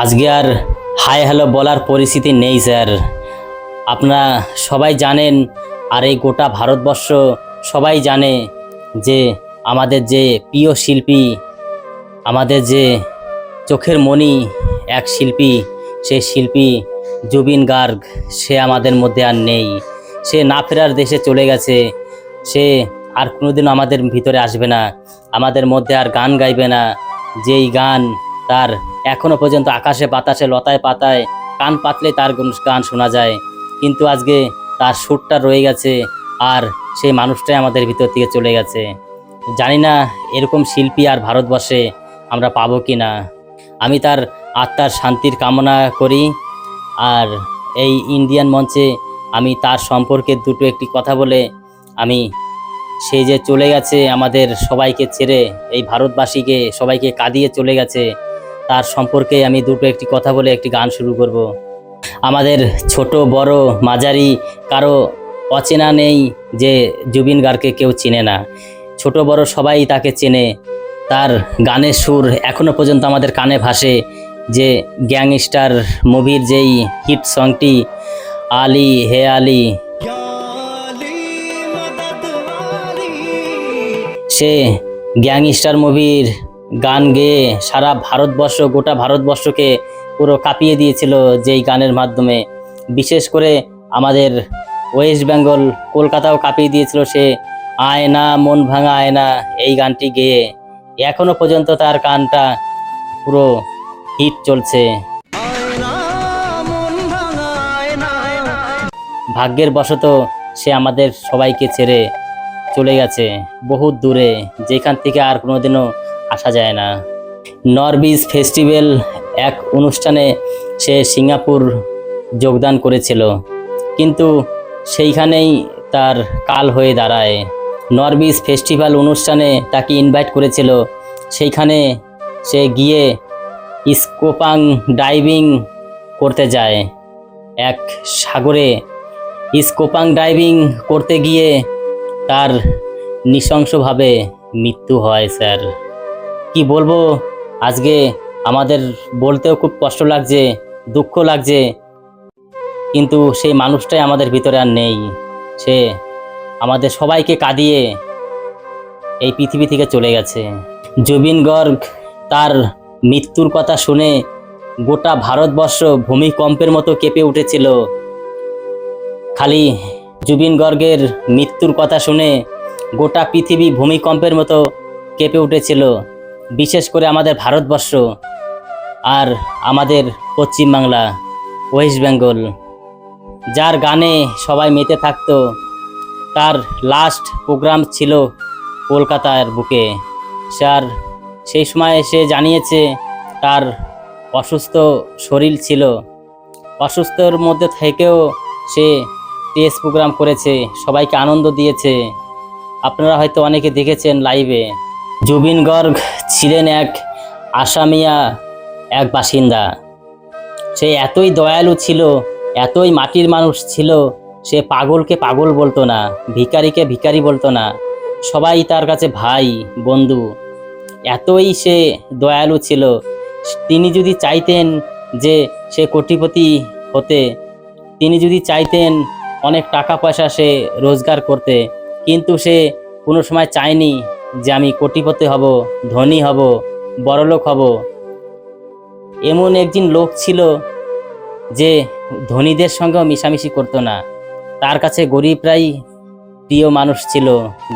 আজকে আর hi hello বলার পরিস্থিতি নেই, স্যার। আপনারা সবাই জানেন, আর এই গোটা ভারতবর্ষ সবাই জানে যে আমাদের যে প্রিয় শিল্পী, আমাদের যে চোখের মণি এক শিল্পী, সে শিল্পী জুবিন গার্গ, সে আমাদের মধ্যে আর নেই। সে না ফেরার দেশে চলে গেছে, সে আর কোনোদিন আমাদের ভিতরে আসবে না, আমাদের মধ্যে আর গান গাইবে না। যেই গান তার এখনও পর্যন্ত আকাশে বাতাসে লতায় পাতায়, কান পাতলে তার গান শোনা যায়। কিন্তু আজকে তার সুরটা রয়ে গেছে আর সেই মানুষটাই আমাদের ভিতর থেকে চলে গেছে। জানি না এরকম শিল্পী আর ভারতবর্ষে আমরা পাবো কি না। আমি তার আত্মার শান্তির কামনা করি আর এই ইন্ডিয়ান মঞ্চে আমি তার সম্পর্কে দুটো একটি কথা বলে আমি সে যে চলে গেছে আমাদের সবাইকে ছেড়ে, এই ভারতবাসীকে সবাইকে কাঁদিয়ে চলে গেছে, তার সম্পর্কে আমি দুটো একটি কথা বলে একটি গান শুরু করব। আমাদের ছোট, বড়, মাঝারি, কারও অচেনা নেই যে জুবিন গার্গকে কেউ চেনে না। ছোট, বড় সবাই তাকে চেনে। তার গানের সুর এখনও পর্যন্ত আমাদের কানে ভাসে যে গ্যাংস্টার মুভির যেই হিট সংটি আলি হে আলি সে গ্যাংস্টার মুভির গান গেয়ে সারা ভারতবর্ষ, গোটা ভারতবর্ষকে পুরো কাঁপিয়ে দিয়েছিল যেই গানের মাধ্যমে। বিশেষ করে আমাদের ওয়েস্ট বেঙ্গল, কলকাতাও কাঁপিয়ে দিয়েছিল সে আয়না মন ভাঙা আয়না এই গানটি গেয়ে। এখনও পর্যন্ত তার গানটা পুরো হিট চলছে। ভাগ্যের বশত সে আমাদের সবাইকে ছেড়ে চলে গেছে, বহুত দূরে, যেখান থেকে আর কোনোদিনও আসা যায় না। নরবিজ ফেস্টিভ্যাল এক অনুষ্ঠানে সে সিঙ্গাপুর যোগদান করেছিল, কিন্তু সেইখানেই তার কাল হয়ে দাঁড়ায়। নরবিজ ফেস্টিভ্যাল অনুষ্ঠানে তাকে ইনভাইট করেছিল, সেইখানে সে গিয়ে স্কোপাং ডাইভিং করতে যায়। এক সাগরে স্কোপাং ডাইভিং করতে গিয়ে তার নৃশংসভাবে মৃত্যু হয়, স্যার। কি বলব, আজকে আমাদের বলতেও খুব কষ্ট লাগছে, দুঃখ লাগছে, কিন্তু সেই মানুষটাই আমাদের ভিতরে আর নেই। সে আমাদের সবাইকে কাঁদিয়ে এই পৃথিবী থেকে চলে গেছে। জুবিন গর্গ তার মৃত্যুর কথা শুনে গোটা ভারতবর্ষ ভূমিকম্পের মতো কেঁপে উঠেছিল। খালি জুবিন গর্গের মৃত্যুর কথা শুনে গোটা পৃথিবী ভূমিকম্পের মতো কেঁপে উঠেছিল, বিশেষ করে আমাদের ভারতবর্ষ আর আমাদের পশ্চিমবাংলা, ওয়েস্ট বেঙ্গল। যার গানে সবাই মেতে থাকতো, তার লাস্ট প্রোগ্রাম ছিল কলকাতার বুকে। স্যার, সেই সময় সে জানিয়েছে তার অসুস্থ শরীর ছিল। অসুস্থর মধ্যে থেকেও সে টেস্ট প্রোগ্রাম করেছে, সবাইকে আনন্দ দিয়েছে। আপনারা হয়তো অনেকে দেখেছেন লাইভে জুবিন গর্গ ছিলেন এক আসামিয়া, এক বাসিন্দা। সে এতই দয়ালু ছিল, এতই মাটির মানুষ ছিল, সে পাগলকে পাগল বলতো না, ভিখারিকে ভিখারি বলতো না। সবাই তার কাছে ভাই, বন্ধু। এতই সে দয়ালু ছিল। তিনি যদি চাইতেন যে সে কোটিপতি হতে, তিনি যদি চাইতেন অনেক টাকা পয়সা সে রোজগার করতে, কিন্তু সে কোনো সময় চায়নি যে আমি কোটিপতি হব, ধনী হব, বড়লোক হব। এমন একজন লোক ছিল যে ধনীদের সঙ্গেও মিশামিশি করতো না। তার কাছে গরিবরাই প্রিয় মানুষ ছিল,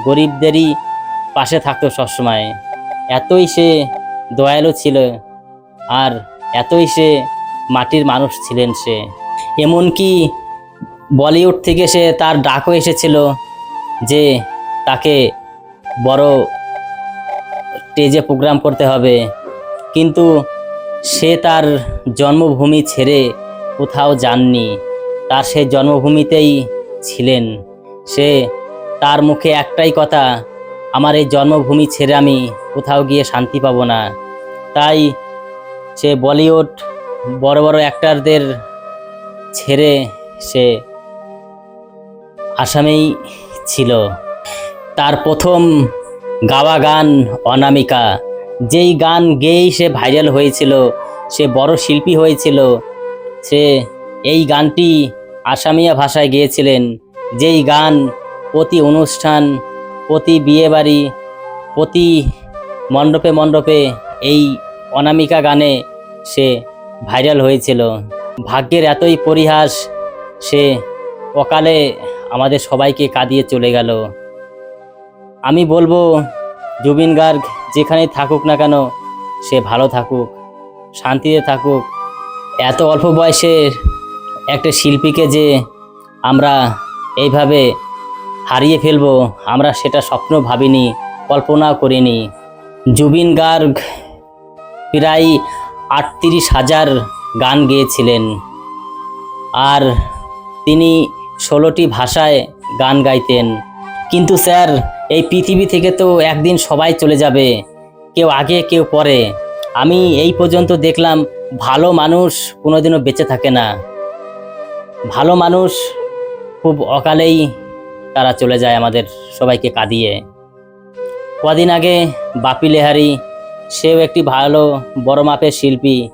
গরিবদেরই পাশে থাকতো সবসময়। এতই সে দয়ালু ছিল আর এতই সে মাটির মানুষ ছিলেন সে। এমনকি বলিউড থেকে সে তার ডাকও এসেছিল যে তাকে বড় স্টেজে প্রোগ্রাম করতে হবে। কিন্তু সে তার জন্মভূমি ছেড়ে কোথাও যাননি। তার সে জন্মভূমিতেই ছিলেন। সে তার মুখে একটাই কথা, আমার এই জন্মভূমি ছেড়ে আমি কোথাও গিয়ে শান্তি পাবো না। তাই সে বলিউড বড় বড় অ্যাক্টারদের ছেড়ে সে আসামেই ছিল। তার প্রথম গাওয়া গান অনামিকা। যেই গান গেয়েই সে ভাইরাল হয়েছিল, সে বড় শিল্পী হয়েছিল, সে এই গানটি আসামিয়া ভাষায় গেয়েছিলেন। যেই গান প্রতি অনুষ্ঠান, প্রতি বিয়েবাড়ি, প্রতি মণ্ডপে মণ্ডপে এই অনামিকা গানে সে ভাইরাল হয়েছিল। ভাগ্যের এতই পরিহাস, সে অকালে আমাদের সবাইকে কাঁদিয়ে চলে গেল। আমি বলব, জুবিন গার্গ যেখানেই থাকুক না কেন, সে ভালো থাকুক, শান্তিতে থাকুক। এত অল্প বয়সের একটা শিল্পীকে যে আমরা এইভাবে হারিয়ে ফেলব, আমরা সেটা স্বপ্ন ভাবিনি কল্পনাও করিনি। জুবিন গার্গ প্রায় আটত্রিশ হাজার গান গেয়েছিলেন। আর তিনি ষোলোটি ভাষায় গান গাইতেন। কিন্তু স্যার, এই পৃথিবী থেকে তো একদিন সবাই চলে যাবে। কেউ আগে, কেউ পরে। আমি এই পর্যন্ত দেখলাম ভালো মানুষ কোনোদিনও বেঁচে থাকে না। ভালো মানুষ খুব অকালেই তারা চলে যায় আমাদের সবাইকে কাঁদিয়ে। কদিন আগে বাপি লেহারি, সেও একটি ভালো বড় মাপের শিল্পী।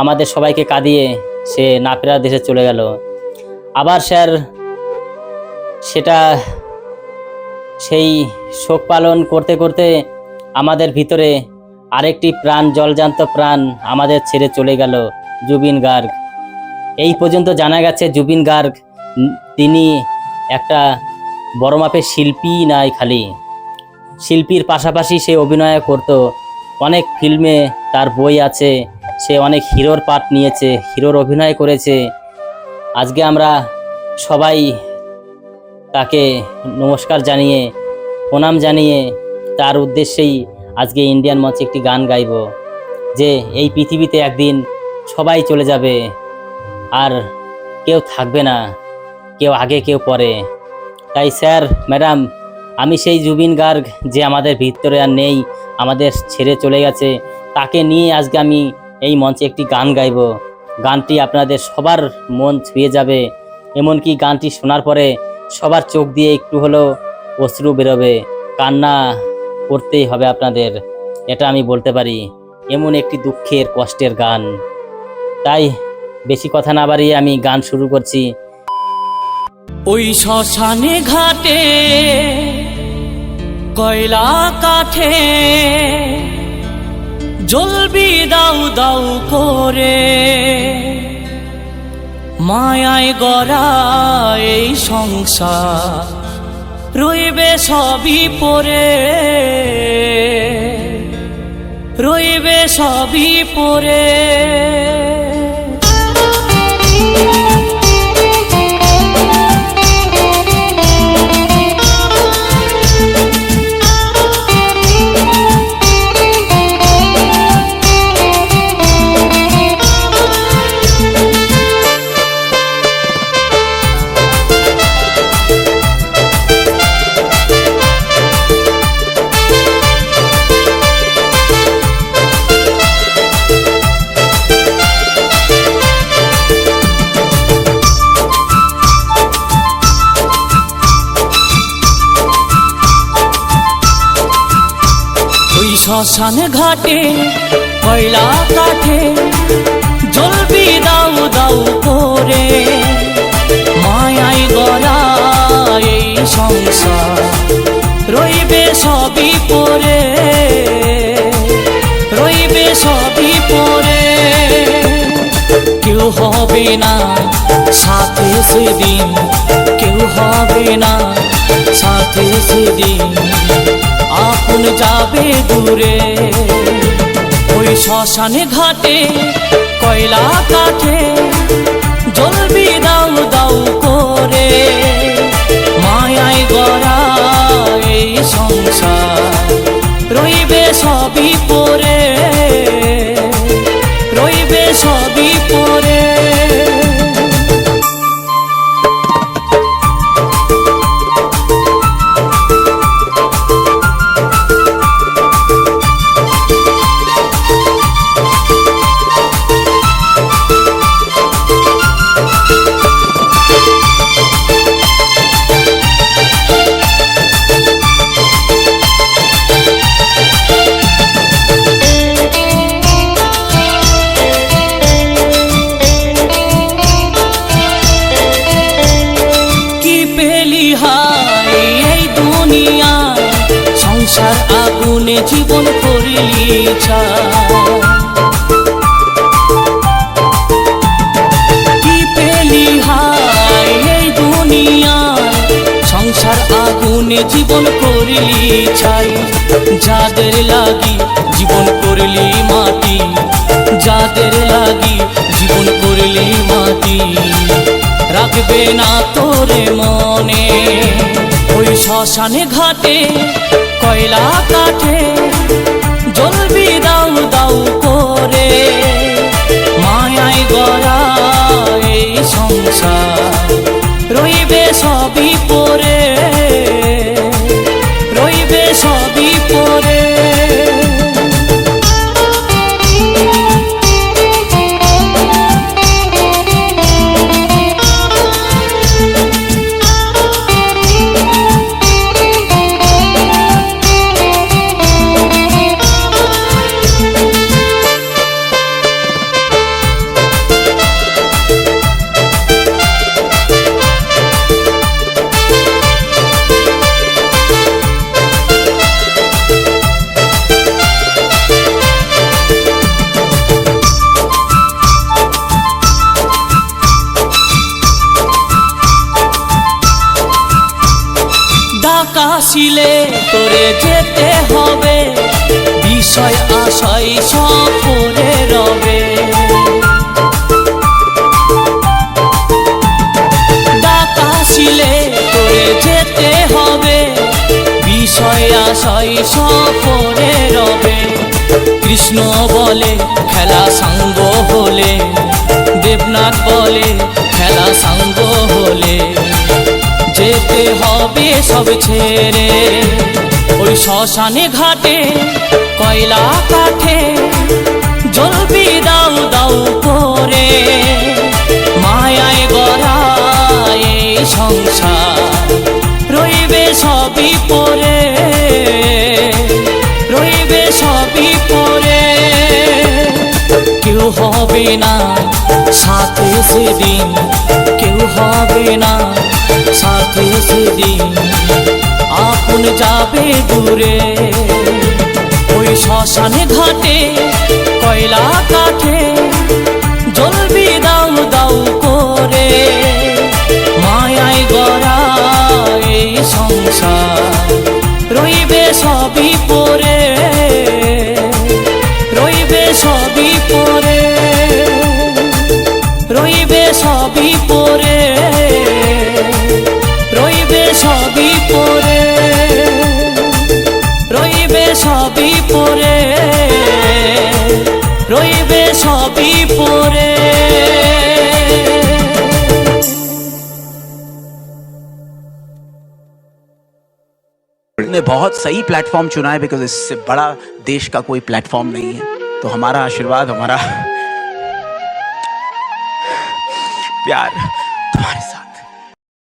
আমাদের সবাইকে কাঁদিয়ে সে না ফেরার দেশে চলে গেল। আবার স্যার, সেটা সেই শোক পালন করতে করতে আমাদের ভিতরে আরেকটি প্রাণ, জলজান্ত প্রাণ আমাদের ছেড়ে চলে গেল, জুবিন গার্গ। এই পর্যন্ত জানা গেছে জুবিন গার্গ তিনি একটা বড় মাপের শিল্পী নাই খালি। শিল্পীর পাশাপাশি সে অভিনয় করত। অনেক ফিল্মে তার বই আছে। সে অনেক হিরোর পাঠ নিয়েছে, হিরোর অভিনয় করেছে। আজকে আমরা সবাই তাকে নমস্কার জানিয়ে, প্রণাম জানিয়ে তার উদ্দেশ্যেই আজকে ইন্ডিয়ান মঞ্চে একটি গান গাইব, যে এই পৃথিবীতে একদিন সবাই চলে যাবে আর কেউ থাকবে না, কেউ আগে, কেউ পরে। তাই স্যার, ম্যাডাম, আমি সেই জুবিন গার্গ যে আমাদের ভিতরে আর নেই, আমাদের ছেড়ে চলে গেছে, তাকে নিয়ে আজকে আমি এই মঞ্চে একটি গান গাইব। গানটি আপনাদের সবার মন ছুঁয়ে যাবে। এমনকি গানটি শোনার পরে সবার চোখ দিয়ে একটু হলেও অশ্রু বেরোবে। কান্না করতেই হবে আপনাদের, এটা আমি বলতে পারি। এমন একটি দুঃখের, কষ্টের গান। তাই বেশি কথা না বাড়িয়ে আমি গান শুরু করছি। ওই শ্মশানে ঘাটে, কয়লা কাঠে জ্বলবি দাউ দাউ করে। মায়ায় গড়া এই সংসার রইবে সবই পরে। রইবে সবই পরে। শ্মশান ঘাটে, কয়লা কাঠে জ্বলবি দাউ দাউ করে। মায়াই গড়া এই সংসার রইবে সবই পরে, রইবে সবই পরে। কেউ হবে না সাথে সেদিন, কেউ হবে না সাথে সেদিন। আপন যাবে দূরে। ওই শ্মশানে ঘাটে কয়লা কাঠে আগুনে জীবন করিলি কি পেলি হাই এই দুনিয়ায় সংসার আগুনে জীবন করিলি ছাই। যাদের লাগি জীবন করলি মাটি। যাদের লাগি জীবন করলি মাটি। রাখবে না তোরে মনে। ওই শ্মশানে ঘাটে, কয়লা কাঠে, জ্বলবি দাউ দাউ করে। মায়ায় গড়া এই সংসার, রইবে সবই ডাকাশিলে তোরে যেতে হবে। বিষয় আশয় সব পরে রবে। ডাকাশিলে তোরে যেতে হবে। বিষয় আশয় সব পরে রবে। কৃষ্ণ বলে খেলা সাঙ্গ হলে, দেবনাথ বলে খেলা সাঙ্গ হলে। যেতে হবে সব ছেড়ে। ওই শ্মশানে ঘাটে, কয়লা কাঠে, জ্বলবি দাউ দাউ করে। মায়ায় গড়া এই সংসার, রইবে সবই পরে। রইবে সবই পরে। কেউ হবে না সাথে সেদিন কেউ হবে না। সাথে সেদিন আপন যাবে দূরে। ওই শ্মশানে ঘাটে সবই পরে রইবে সবই পরে ने बहुत सही प्लेटफॉर्म चुना है बिकॉज इससे बड़ा देश का कोई प्लेटफॉर्म नहीं है तो हमारा आशीर्वाद हमारा प्यार तुम्हारे साथ